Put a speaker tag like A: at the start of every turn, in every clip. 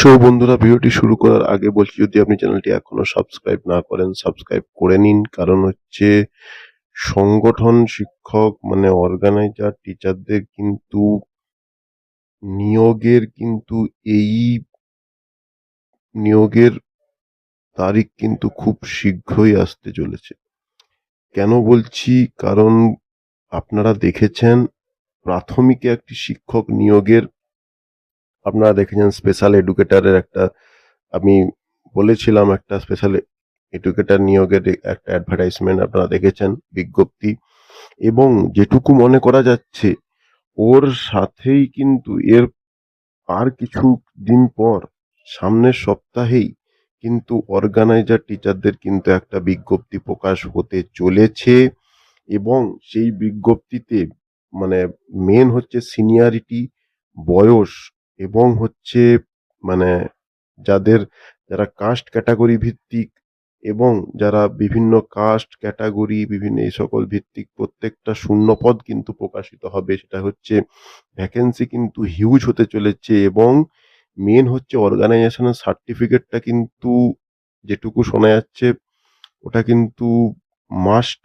A: So বন্ধুরা, ভিডিওটি শুরু করার আগে বলছি, যদি আপনি চ্যানেলটি এখনও সাবস্ক্রাইব না করেন সাবস্ক্রাইব করে নিন। কারণ হচ্ছে সংগঠন, শিক্ষক মানে অর্গানাইজার টিচারদের কিন্তু নিয়োগের কিন্তু এই নিয়োগের তারিখ কিন্তু খুব শীঘ্রই আসতে চলেছে। কেন বলছি? কারণ আপনারা দেখেছেন, প্রাথমিকে একটি শিক্ষক নিয়োগের আপনারা দেখেছেন স্পেশাল এডুকেটারের একটা, আমি বলেছিলাম একটা স্পেশাল এডুকেটার নিয়োগের একটা অ্যাডভার্টাইজমেন্ট আপনারা দেখেছেন, বিজ্ঞপ্তি। এবং যেটুকু মনে করা যাচ্ছে, ওর সাথেই কিন্তু এর আর কিছু দিন পর, সামনের সপ্তাহেই কিন্তু অর্গানাইজার টিচারদের কিন্তু একটা বিজ্ঞপ্তি প্রকাশ হতে চলেছে। এবং সেই বিজ্ঞপ্তিতে মানে মেন হচ্ছে সিনিয়রিটি বয়স এবং হচ্ছে মানে যাদের যারা কাস্ট ক্যাটাগরি ভিত্তিক এবং যারা বিভিন্ন কাস্ট ক্যাটাগরি বিভিন্ন এই সকল ভিত্তিক প্রত্যেকটা শূন্যপদ কিন্তু প্রকাশিত হবে। সেটা হচ্ছে ভ্যাকেন্সি কিন্তু হিউজ হতে চলেছে এবং মেন হচ্ছে অর্গানাইজেশনের সার্টিফিকেটটা কিন্তু যেটুকু শোনা যাচ্ছে, ওটা কিন্তু মাস্ট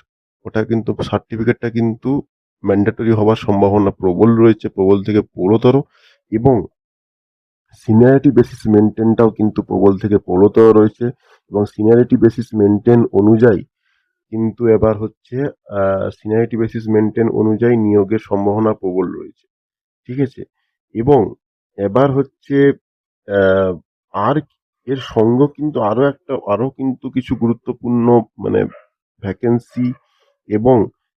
A: ওটা কিন্তু সার্টিফিকেটটা কিন্তু ম্যান্ডেটরি হওয়ার সম্ভাবনা প্রবল রয়েছে, প্রবল থেকে পুরোতর এবং সিনিয়রিটি বেসিস মেনটেনটাও কিন্তু প্রবল থেকে প্রবলতর রয়েছে এবং সিনিয়রিটি বেসিস মেনটেন অনুযায়ী কিন্তু এবার হচ্ছে সিনিয়রিটি বেসিস মেনটেন অনুযায়ী নিয়োগের সম্ভাবনা প্রবল রয়েছে। ঠিক আছে? এবং এবার হচ্ছে আর এর সঙ্গ কিন্তু আরও একটা আরও কিন্তু কিছু গুরুত্বপূর্ণ মানে ভ্যাকেন্সি এবং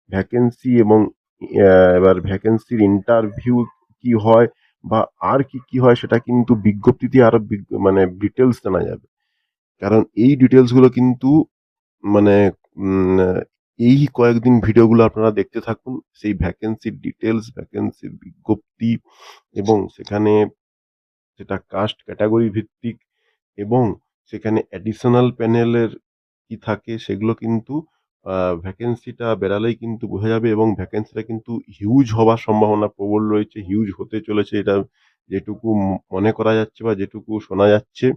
A: ভ্যাকেন্সি এবং এবার ভ্যাকেন্সির ইন্টারভিউ কি হয় বা আর কি কি হয় সেটা কিন্তু বিজ্ঞপ্তিতে আরও মানে ডিটেলস জানা যাবে। কারণ এই ডিটেলসগুলো কিন্তু মানে এই কয়েকদিন ভিডিওগুলো আপনারা দেখতে থাকুন, সেই ভ্যাকেন্সির ডিটেলস ভ্যাকেন্সির বিজ্ঞপ্তি এবং সেখানে সেটা কাস্ট ক্যাটাগরি ভিত্তিক এবং সেখানে অ্যাডিশনাল প্যানেলের কি থাকে সেগুলো কিন্তু ভ্যাকেন্সিটা বেরালেই কিন্তু বোঝা যাবে এবং ভ্যাকেন্সিটা কিন্তু হিউজ হওয়ার সম্ভাবনা প্রবল রয়েছে হিউজ হতে চলেছে। এটা যেটুকু মনে করা যাচ্ছে বা যেটুকু শোনা যাচ্ছে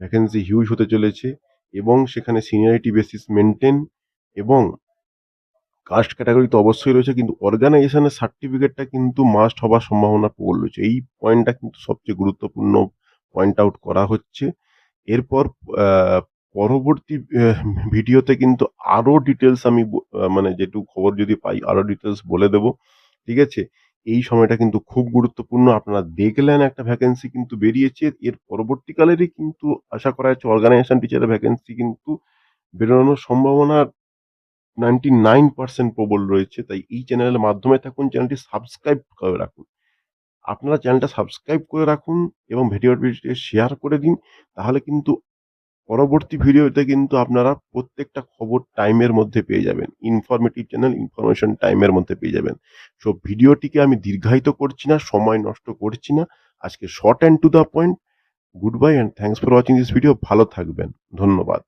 A: ভ্যাকেন্সি হিউজ হতে চলেছে এবং সেখানে সিনিয়রিটি বেসিস মেনটেন এবং কাস্ট ক্যাটাগরি তো অবশ্যই রয়েছে, কিন্তু অর্গানাইজেশনের সার্টিফিকেটটা কিন্তু মাস্ট হওয়ার সম্ভাবনা প্রবল রয়েছে। এই পয়েন্টটা কিন্তু সবচেয়ে গুরুত্বপূর্ণ পয়েন্ট আউট করা হচ্ছে। এরপর পরবর্তী ভিডিওতে কিন্তু আরও ডিটেলস আমি মানে যেটুকু খবর যদি পাই আরও ডিটেলস বলে দেব, ঠিক আছে? এই সময়টা কিন্তু খুব গুরুত্বপূর্ণ। আপনারা দেখলেন একটা ভ্যাকেন্সি কিন্তু বেরিয়েছে। এর পরবর্তীকালেরই কিন্তু আশা করা হচ্ছে অর্গানাইজেশন টিচারের ভ্যাকেন্সি কিন্তু বেরোনোর সম্ভাবনা নাইনটি নাইন পার্সেন্ট প্রবল রয়েছে। তাই এই চ্যানেলের মাধ্যমে থাকুন চ্যানেলটি সাবস্ক্রাইব করে রাখুন। আপনারা চ্যানেলটা সাবস্ক্রাইব করে রাখুন এবং ভিডিওটি শেয়ার করে দিন। তাহলে কিন্তু পরবর্তী ভিডিওতে কিন্তু আপনারা প্রত্যেকটা খবর টাইমের মধ্যে পেয়ে যাবেন। ইনফরমেটিভ চ্যানেল ইনফরমেশন টাইমের মধ্যে পেয়ে যাবেন। সো ভিডিওটিকে আমি দীর্ঘায়িত করছি না, সময় নষ্ট করছি না। আজকে short and to the point goodbye and thanks for watching this video ভালো থাকবেন। ধন্যবাদ।